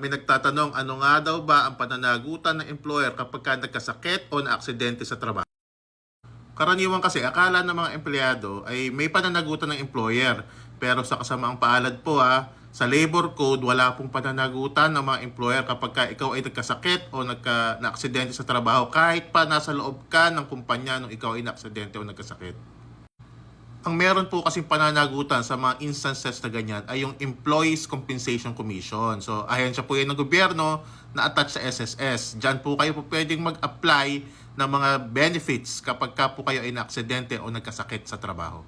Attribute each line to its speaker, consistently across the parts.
Speaker 1: May nagtatanong, ano nga daw ba ang pananagutan ng employer kapag ka nagkasakit o na-aksidente sa trabaho? Karaniwan kasi, akala ng mga empleyado ay may pananagutan ng employer. Pero sa kasamaang paalad po ha, sa labor code, wala pong pananagutan ng mga employer kapag ka ikaw ay nagkasakit o nagka, na-aksidente sa trabaho kahit pa nasa loob ka ng kumpanya nung ikaw ay na-aksidente o nagkasakit. Ang meron po kasing pananagutan sa mga instances na ganyan ay yung Employees Compensation Commission. So, ahensya po yan ng gobyerno na attach sa SSS. Diyan po kayo po pwedeng mag-apply ng mga benefits kapag ka po kayo ay na-aksidente o nagkasakit sa trabaho.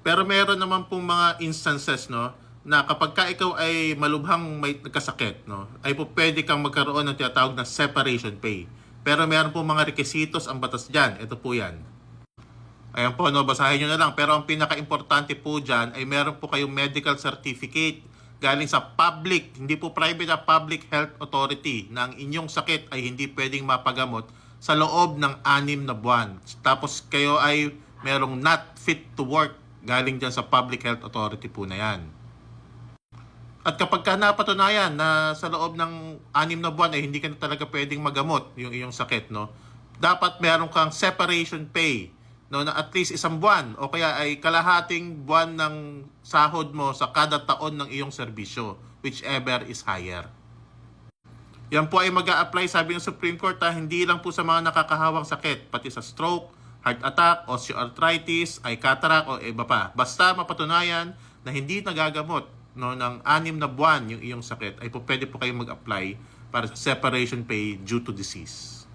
Speaker 1: Pero meron naman pong mga instances no na kapag ka ikaw ay malubhang may nagkasakit no ay po pwede kang magkaroon ng tinatawag na separation pay. Pero meron pong mga requisitos ang batas diyan. Ito po 'yan. Ayan po, no, basahin nyo na lang. Pero ang pinaka-importante po dyan ay meron po kayong medical certificate galing sa public, hindi po private na public health authority na ang inyong sakit ay hindi pwedeng mapagamot sa loob ng anim na buwan. Tapos kayo ay merong not fit to work galing dyan sa public health authority po na yan. At kapag ka napatunayan na sa loob ng anim na buwan ay hindi ka na talaga pwedeng magamot yung iyong sakit, no? Dapat meron kang separation pay no na at least isang buwan o kaya ay kalahating buwan ng sahod mo sa kada taon ng iyong serbisyo whichever is higher. Yan po ay mag apply sabi ng Supreme Court ha, hindi lang po sa mga nakakahawang sakit, pati sa stroke, heart attack, osteoarthritis, ay cataract o iba pa. Basta mapatunayan na hindi nagagamot no, ng anim na buwan yung iyong sakit, ay po pwede po kayong mag-apply para separation pay due to disease.